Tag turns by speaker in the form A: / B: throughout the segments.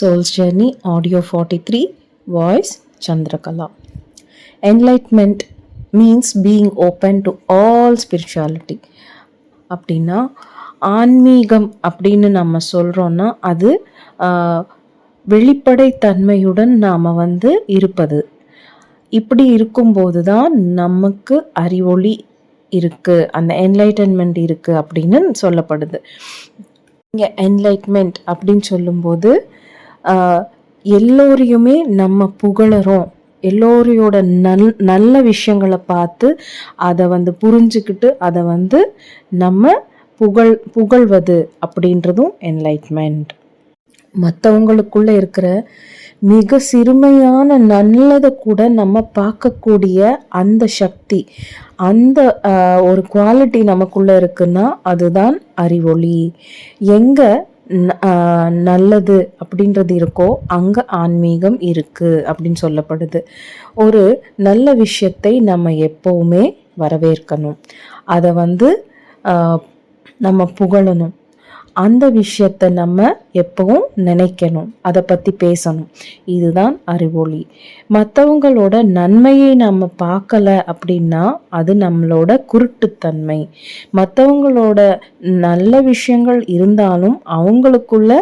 A: Soul's Journey, Audio 43, Voice Chandrakala. Enlightenment means being open to all spirituality அப்படின்னா ஆன்மீகம் அப்படின்னு நம்ம சொல்கிறோன்னா அது வெளிப்படை வெளிப்படைத்தன்மையுடன் நாம் வந்து இருப்பது. இப்படி இருக்கும்போது தான் நமக்கு அறிவொளி இருக்குது அந்த என்லைட்டன்மெண்ட் இருக்குது அப்படின்னு சொல்லப்படுது. இங்கே என்லைட்மெண்ட் அப்படின்னு சொல்லும்போது எல்லோரையுமே நம்ம புகழறோம். எல்லோரையோட நல் நல்ல விஷயங்களை பார்த்து அதை வந்து புரிஞ்சுக்கிட்டு அதை வந்து நம்ம புகழ் புகழ்வது அப்படின்றதும் என்லைட்மெண்ட் மற்றவங்களுக்குள்ளே இருக்கிற மிக சிறுமையான நல்லதை கூட நம்ம பார்க்கக்கூடிய அந்த சக்தி அந்த ஒரு குவாலிட்டி நமக்குள்ளே இருக்குன்னா அதுதான் அறிவொளி. எங்கே நல்லது அப்படின்றது இருக்கோ அங்கே ஆன்மீகம் இருக்குது அப்படின்னு சொல்லப்படுது. ஒரு நல்ல விஷயத்தை நம்ம எப்போவுமே வரவேற்கணும். அதை வந்து நம்ம புகழணும். அந்த விஷயத்தை நம்ம எப்பவும் நினைக்கணும். அதை பற்றி பேசணும். இதுதான் அறிவொளி. மற்றவங்களோட நன்மையை நம்ம பார்க்கல அப்படின்னா அது நம்மளோட குருட்டுத்தன்மை. மற்றவங்களோட நல்ல விஷயங்கள் இருந்தாலும் அவங்களுக்குள்ள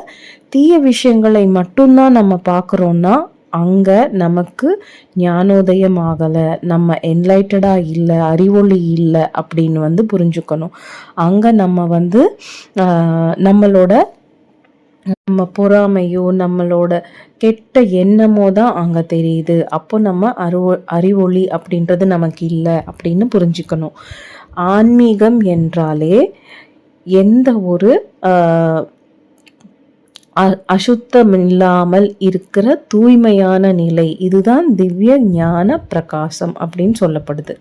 A: தீய விஷயங்களை மட்டும்தான் நம்ம பார்க்குறோன்னா அங்கே நமக்கு ஞானோதயம் ஆகலை நம்ம என்லைட்டடாக இல்லை அறிவொளி இல்லை அப்படின்னு வந்து புரிஞ்சுக்கணும். அங்கே நம்ம வந்து நம்மளோட நம்ம பொறாமையோ நம்மளோட கெட்ட எண்ணமோ தான் அங்கே தெரியுது. அப்போ நம்ம அறிவொ அறிவொளி அப்படின்றது நமக்கு இல்லை அப்படின்னு புரிஞ்சுக்கணும். ஆன்மீகம் என்றாலே எந்த ஒரு அசுத்தம் அ- அசுத்தமில்லாமல் இருக்கிற தூய்மையான நிலை. இதுதான் திவ்ய ஞான பிரகாசம் அப்படின்னு சொல்லப்படுது.